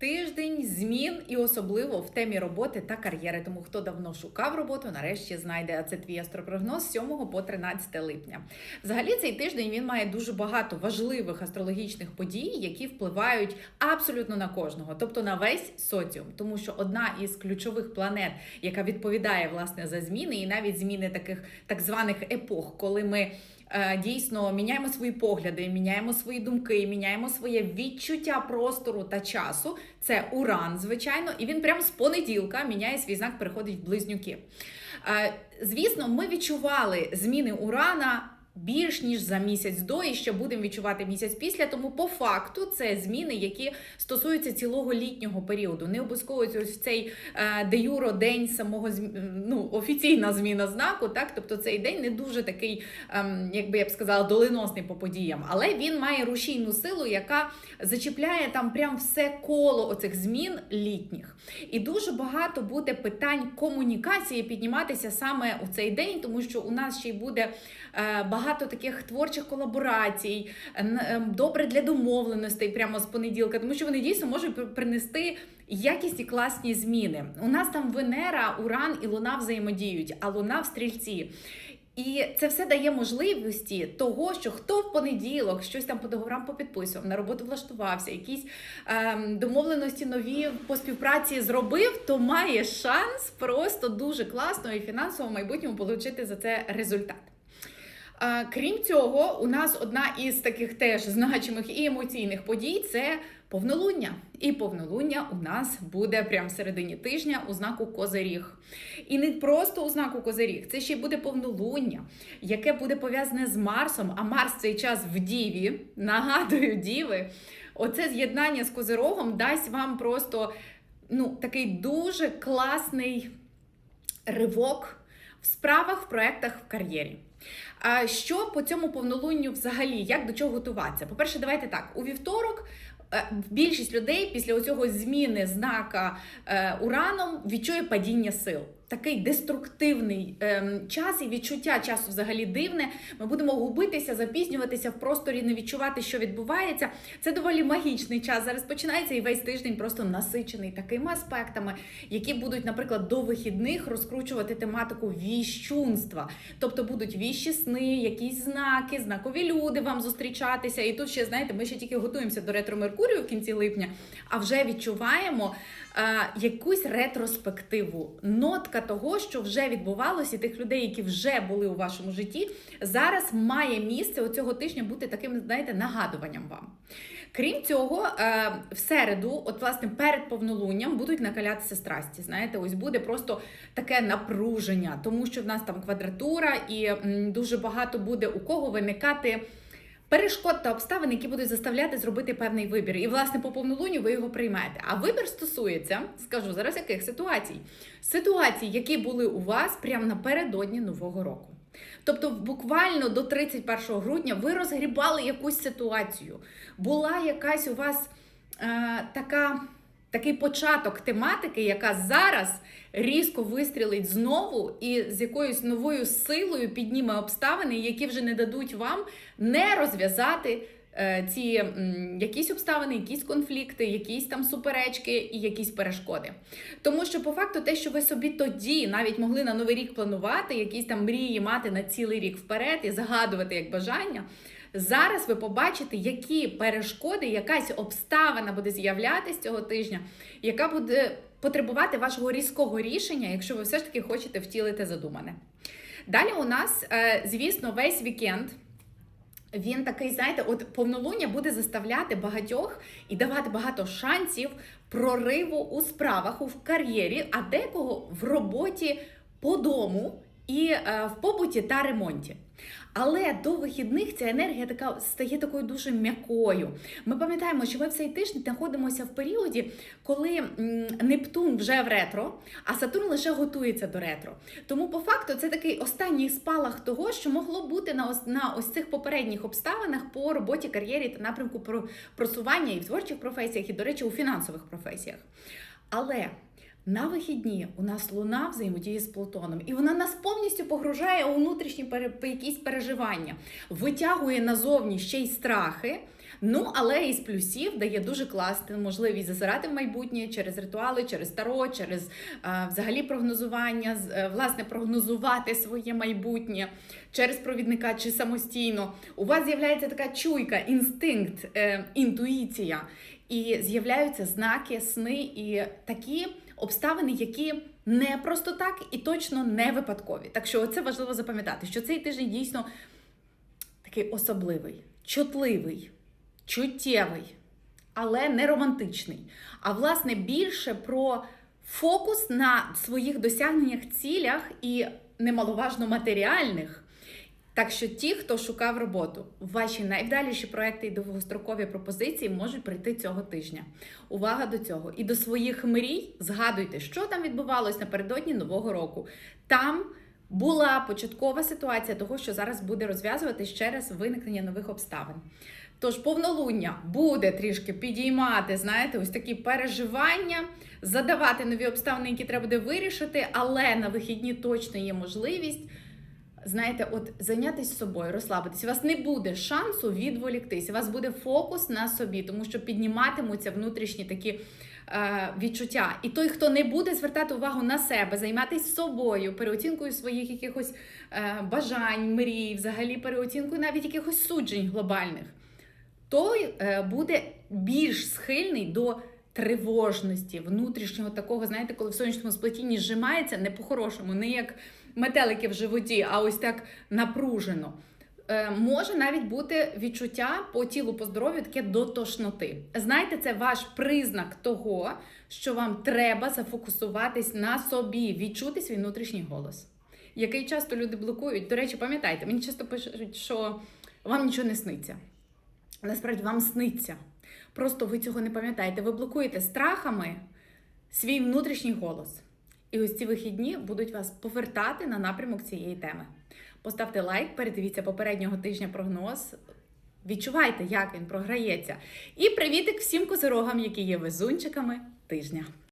Тиждень змін і особливо в темі роботи та кар'єри. Тому хто давно шукав роботу, нарешті знайде. А це твій астропрогноз з 7 по 13 липня. Взагалі, цей тиждень він має дуже багато важливих астрологічних подій, які впливають абсолютно на кожного, тобто на весь соціум. Тому що одна із ключових планет, яка відповідає власне за зміни, і навіть зміни таких так званих епох, коли ми. Е, Дійсно, міняємо свої погляди, міняємо свої думки, міняємо своє відчуття простору та часу. Це Уран, звичайно, і він прямо з понеділка міняє свій знак, переходить в близнюки. Е, Звісно, ми відчували зміни Урана. Більш ніж за місяць до і ще будемо відчувати місяць після. Тому по факту це зміни, які стосуються цілого літнього періоду. Не обов'язково ось цей е, де юро день самого ну, офіційна зміна знаку. Так, тобто цей день не дуже такий, ем, як я б сказала, доленосний по подіям, але він має рушійну силу, яка зачіпляє там прям все коло оцих змін літніх. І дуже багато буде питань комунікації підніматися саме у цей день, тому що у нас ще й буде е, багато таких творчих колаборацій, е, н- е, добре для домовленостей прямо з понеділка, тому що вони дійсно можуть при- принести. Якісні класні зміни. У нас там Венера, Уран і Луна взаємодіють, а Луна в стрільці. І це все дає можливості того, що хто в понеділок щось там по договорам попідписував, на роботу влаштувався, якісь ем, домовленості нові по співпраці зробив, то має шанс просто дуже класно і фінансово в майбутньому отримати за це результат. Крім цього, у нас одна із таких теж значимих і емоційних подій це повнолуння. І повнолуння у нас буде прямо в середині тижня у знаку Козиріг. І не просто у знаку Козиріг, це ще й буде повнолуння, яке буде пов'язане з Марсом. А Марс цей час в Діві, нагадую, Діви. Оце з'єднання з Козирогом дасть вам просто ну, такий дуже класний ривок в справах, в проектах, в кар'єрі. А що по цьому повнолунню взагалі? Як до чого готуватися? По-перше, давайте так: у вівторок. е, Більшість людей після цього зміни знака е, ураном відчує падіння сил. Такий деструктивний ем, час і відчуття часу взагалі дивне. Ми будемо губитися, запізнюватися в просторі, не відчувати, що відбувається. Це доволі магічний час. Зараз починається і весь тиждень просто насичений такими аспектами, які будуть, наприклад, до вихідних розкручувати тематику віщунства. Тобто будуть віщі сни, якісь знаки, знакові люди вам зустрічатися. І тут ще знаєте, ми ще тільки готуємося до ретро Меркурію в кінці липня, а вже відчуваємо е, якусь ретроспективу, нотка того, що вже відбувалося, і тих людей, які вже були у вашому житті, зараз має місце цього тижня бути таким, знаєте, нагадуванням вам. Крім цього, е, в середу, от власне перед повнолунням, будуть накалятися страсті. Знаєте, ось буде просто таке напруження, тому що в нас там квадратура, і дуже багато буде у кого виникати. Перешкод та обставин, які будуть заставляти зробити певний вибір. І, власне, по повнолунню ви його приймете. А вибір стосується, скажу зараз, яких ситуацій? Ситуацій, які були у вас прямо напередодні Нового року. Тобто, буквально до 31 грудня ви розгрібали якусь ситуацію. Була якась у вас е, така. Такий початок тематики, яка зараз різко вистрілить знову і з якоюсь новою силою підніме обставини, які вже не дадуть вам не розв'язати ці якісь обставини, якісь конфлікти, якісь там суперечки і якісь перешкоди. Тому що по факту те, що ви собі тоді навіть могли на новий рік планувати, якісь там мрії мати на цілий рік вперед і згадувати як бажання. Зараз ви побачите, які перешкоди, якась обставина буде з'являтися цього тижня, яка буде потребувати вашого різкого рішення, якщо ви все ж таки хочете втілити задумане. Далі у нас, е, звісно, весь вікенд. Він такий, знаєте, от повнолуння буде заставляти багатьох і давати багато шансів прориву у справах, у кар'єрі, а декого в роботі по дому і е, в побуті та ремонті. Але до вихідних ця енергія така стає такою дуже м'якою. Ми пам'ятаємо, що ми в цей тиждень знаходимося в періоді, коли Нептун вже в ретро, а Сатурн лише готується до ретро. Тому, по факту, це такий останній спалах того, що могло бути на ось на ось цих попередніх обставинах по роботі, кар'єрі та напрямку про просування і в творчих професіях, і, до речі, у фінансових професіях. Але на вихідні у нас луна взаємодіє з Плутоном, і вона нас повністю погружає у внутрішні пере, якісь переживання, витягує назовні ще й страхи. Ну, але із плюсів дає дуже класну можливість зазирати в майбутнє через ритуали, через таро, через е, взагалі прогнозування, е, власне, прогнозувати своє майбутнє через провідника чи самостійно. У вас з'являється така чуйка, інстинкт, е, інтуїція, і з'являються знаки, сни і такі обставини, які не просто так і точно не випадкові. Так що це важливо запам'ятати, що цей тиждень дійсно такий особливий, чутливий, чуттєвий, але не романтичний. А власне більше про фокус на своїх досягненнях, цілях і немаловажно матеріальних. Так що ті, хто шукав роботу, ваші найвдаліші проекти і довгострокові пропозиції можуть прийти цього тижня. Увага до цього! І до своїх мрій згадуйте, що там відбувалось напередодні нового року. Там була початкова ситуація того, що зараз буде розв'язуватись через виникнення нових обставин. Тож повнолуння буде трішки підіймати, знаєте, ось такі переживання, задавати нові обставини, які треба буде вирішити, але на вихідні точно є можливість. Знаєте, от зайнятися собою, розслабитись. У вас не буде шансу відволіктись. У вас буде фокус на собі, тому що підніматимуться внутрішні такі е, відчуття. І той, хто не буде звертати увагу на себе, займатися собою, переоцінкою своїх якихось е, бажань, мрій, взагалі переоцінкою навіть якихось суджень глобальних, той е, буде більш схильний до тривожності, внутрішнього такого, знаєте, коли в сонячному сплетінні зжимається не по-хорошому, не як метелики в животі, а ось так напружено. Е, Може навіть бути відчуття по тілу, по здоров'ю таке до тошноти. Знаєте, це ваш признак того, що вам треба зафокусуватись на собі, відчути свій внутрішній голос, який часто люди блокують. До речі, пам'ятайте, мені часто пишуть, що вам нічого не сниться. Насправді вам сниться. Просто ви цього не пам'ятаєте. Ви блокуєте страхами свій внутрішній голос. І ось ці вихідні будуть вас повертати на напрямок цієї теми. Поставте лайк, передивіться попереднього тижня прогноз. Відчувайте, як він програється. І привітик всім козирогам, які є везунчиками тижня.